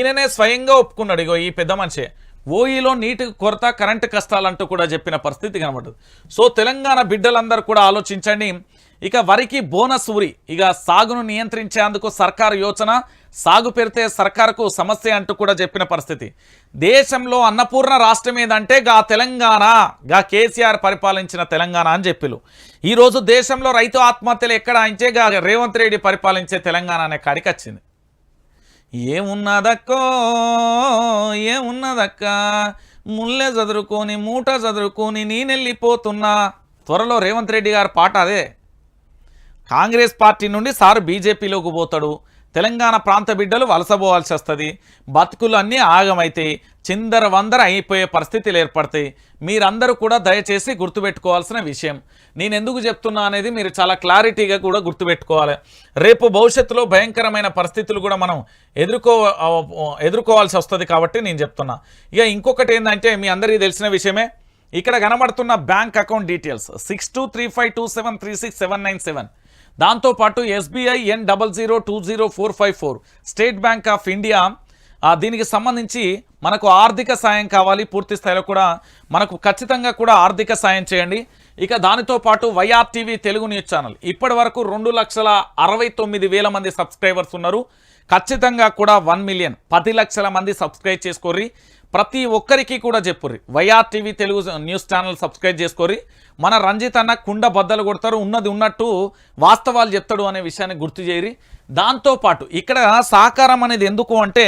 ఈయననే స్వయంగా ఒప్పుకున్నాడు. ఇగో ఈ పెద్ద మనిషి. ఓఈలో నీటి కొరత కరెంటు కష్టాలంటూ కూడా చెప్పిన పరిస్థితి కనబడుతుంది సో తెలంగాణ బిడ్డలందరూ కూడా ఆలోచించండి. ఇక వరికి బోనస్ ఉరి. ఇక సాగును నియంత్రించేందుకు సర్కారు యోచన సాగు పెరితే సర్కారుకు సమస్య అంటూ కూడా చెప్పిన పరిస్థితి. దేశంలో అన్నపూర్ణ రాష్ట్రం ఏదంటే గా తెలంగాణ గా కేసీఆర్ పరిపాలించిన తెలంగాణ అని చెప్పిలు. ఈరోజు దేశంలో రైతు ఆత్మహత్యలు ఎక్కడ అంచే గా రేవంత్ రెడ్డి పరిపాలించే తెలంగాణ అనే కాడికి వచ్చింది. ఏమున్నదక్కో ఏమున్నదక్క? ముల్లె చదురుకొని మూట చదురుకొని నేనెళ్ళిపోతున్నా. త్వరలో రేవంత్ రెడ్డి గారి పాట అదే. కాంగ్రెస్ పార్టీ నుండి సారు బీజేపీలోకి పోతాడు. తెలంగాణ ప్రాంత బిడ్డలు వలసపోవాల్సి వస్తుంది. బతుకులు అన్నీ ఆగమైతాయి. చిందర వందర అయిపోయే పరిస్థితులు ఏర్పడతాయి. మీరందరూ కూడా దయచేసి గుర్తుపెట్టుకోవాల్సిన విషయం. నేను ఎందుకు చెప్తున్నా అనేది మీరు చాలా క్లారిటీగా కూడా గుర్తుపెట్టుకోవాలి. రేపు భవిష్యత్తులో భయంకరమైన పరిస్థితులు కూడా మనం ఎదుర్కో ఎదుర్కోవాల్సి వస్తుంది కాబట్టి నేను చెప్తున్నా. ఇక ఇంకొకటి ఏంటంటే మీ అందరికీ తెలిసిన విషయమే. ఇక్కడ కనబడుతున్న bank account details. Six two three five two seven three six seven nine seven. దాంతోపాటు SBI N double zero two zero four five four State Bank of India దీనికి సంబంధించి మనకు ఆర్థిక సాయం కావాలి. పూర్తి స్థాయిలో కూడా మనకు ఖచ్చితంగా కూడా ఆర్థిక సాయం చేయండి. ఇక దానితో పాటు YR TV Telugu news channel. ఇప్పటి వరకు రెండు లక్షల అరవై తొమ్మిది వేల మంది సబ్స్క్రైబర్స్ ఉన్నారు. ఖచ్చితంగా కూడా వన్ మిలియన్ పది లక్షల మంది సబ్స్క్రైబ్ చేసుకోర్రి. ప్రతి ఒక్కరికి కూడా చెప్పుర్రి. YR TV Telugu news channel subscribe చేసుకోర్రి. మన రంజిత్ అన్న కుండ బద్దలు కొడతారు ఉన్నది ఉన్నట్టు వాస్తవాలు చెప్తాడు అనే విషయాన్ని గుర్తు చేయరి దాంతోపాటు ఇక్కడ సహకారం అనేది ఎందుకు అంటే